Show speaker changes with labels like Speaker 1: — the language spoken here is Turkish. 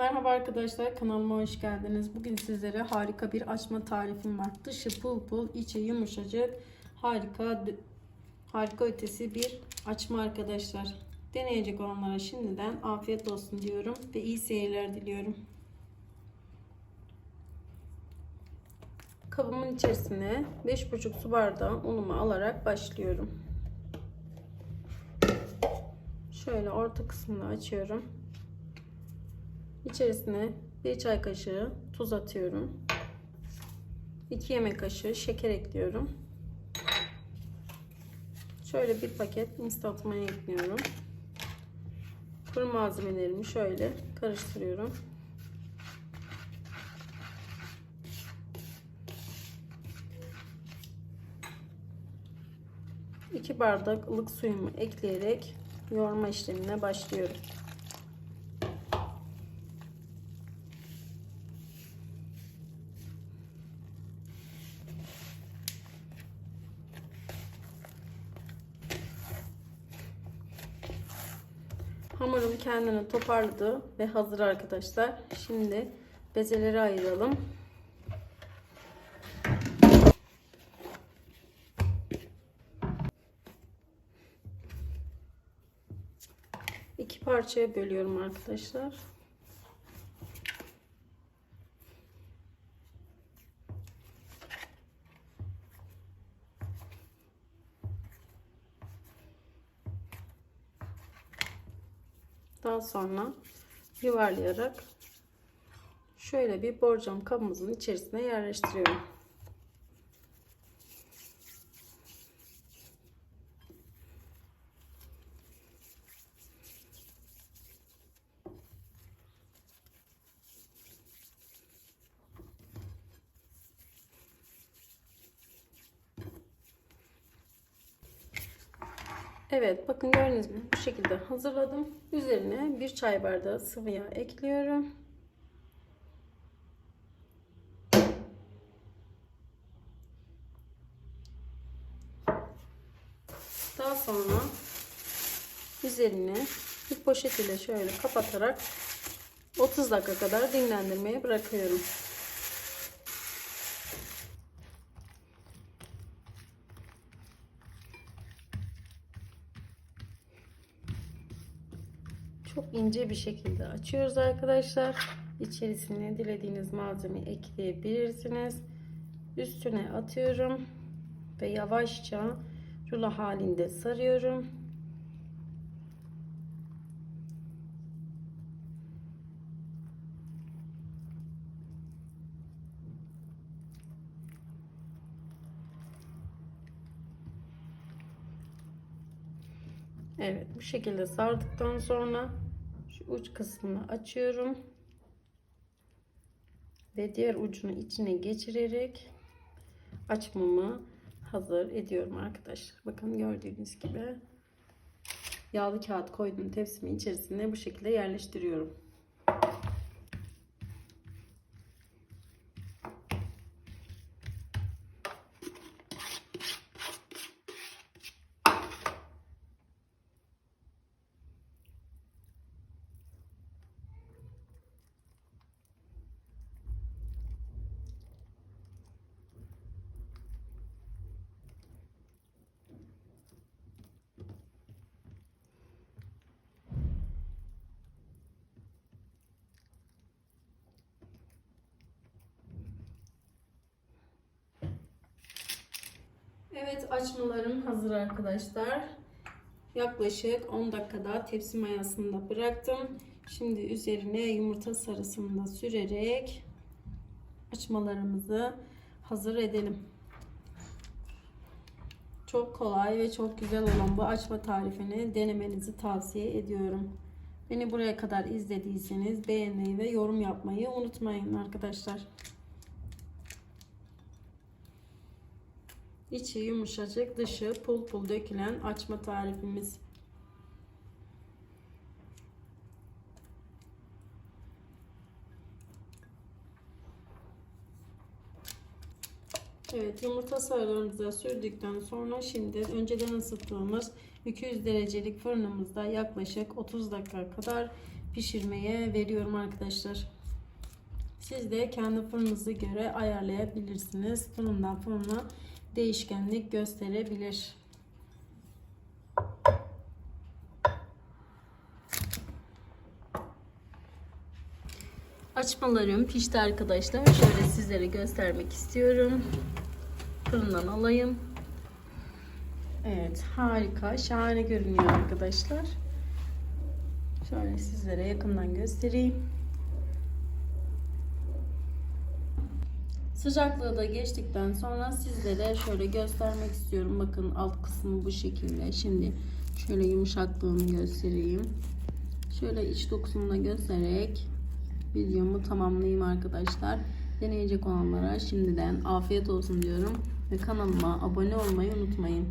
Speaker 1: Merhaba arkadaşlar kanalıma hoş geldiniz. Bugün sizlere harika bir açma tarifim var. Dışı pul pul, içi yumuşacık, harika harika ötesi bir açma arkadaşlar. Deneyecek olanlara şimdiden afiyet olsun diyorum ve iyi seyirler diliyorum. Kabımın içerisine 5,5 su bardağı unumu alarak başlıyorum. Şöyle orta kısmını açıyorum. İçerisine 1 çay kaşığı tuz atıyorum. 2 yemek kaşığı şeker ekliyorum. Şöyle bir paket instant maya ekliyorum. Kuru malzemelerimi şöyle karıştırıyorum. İki bardak ılık suyumu ekleyerek yoğurma işlemine başlıyorum. Hamurum kendini toparladı ve hazır arkadaşlar. Şimdi bezeleri ayıralım. İki parçaya bölüyorum arkadaşlar. Daha sonra yuvarlayarak şöyle bir borcam kabımızın içerisine yerleştiriyorum. Evet bakın gördüğünüz gibi bu şekilde hazırladım. Üzerine bir çay bardağı sıvı yağ ekliyorum. Daha sonra üzerine bir poşet ile şöyle kapatarak 30 dakika kadar dinlendirmeye bırakıyorum. Çok ince bir şekilde açıyoruz arkadaşlar. İçerisine dilediğiniz malzeme ekleyebilirsiniz. Üstüne atıyorum ve yavaşça rulo halinde sarıyorum. Evet bu şekilde sardıktan sonra uç kısmını açıyorum. Ve diğer ucunu içine geçirerek açmamı hazır ediyorum arkadaşlar. Bakın gördüğünüz gibi yağlı kağıt koydum tepsimin içerisine bu şekilde yerleştiriyorum. Açmalarım hazır arkadaşlar. Yaklaşık 10 dakikada tepsi mayasında bıraktım. Şimdi üzerine yumurta sarısını da sürerek açmalarımızı hazır edelim. Çok kolay ve çok güzel olan bu açma tarifini denemenizi tavsiye ediyorum. Beni buraya kadar izlediyseniz beğenmeyi ve yorum yapmayı unutmayın arkadaşlar. İçi yumuşacık, dışı pul pul dökülen açma tarifimiz. Evet yumurta sarılarımıza sürdükten sonra şimdi önceden ısıttığımız 200 derecelik fırınımızda yaklaşık 30 dakika kadar pişirmeye veriyorum arkadaşlar. Siz de kendi fırınınıza göre ayarlayabilirsiniz. Fırından fırına değişkenlik gösterebilir. Açmalarım pişti arkadaşlar. Şöyle sizlere göstermek istiyorum. Fırından alayım. Evet harika şahane görünüyor arkadaşlar. Şöyle sizlere yakından göstereyim. Sıcaklığı da geçtikten sonra sizlere şöyle göstermek istiyorum. Bakın alt kısmı bu şekilde. Şimdi şöyle yumuşaklığını göstereyim. Şöyle iç dokusunu göstererek videomu tamamlayayım arkadaşlar. Deneyecek olanlara şimdiden afiyet olsun diyorum. Ve kanalıma abone olmayı unutmayın.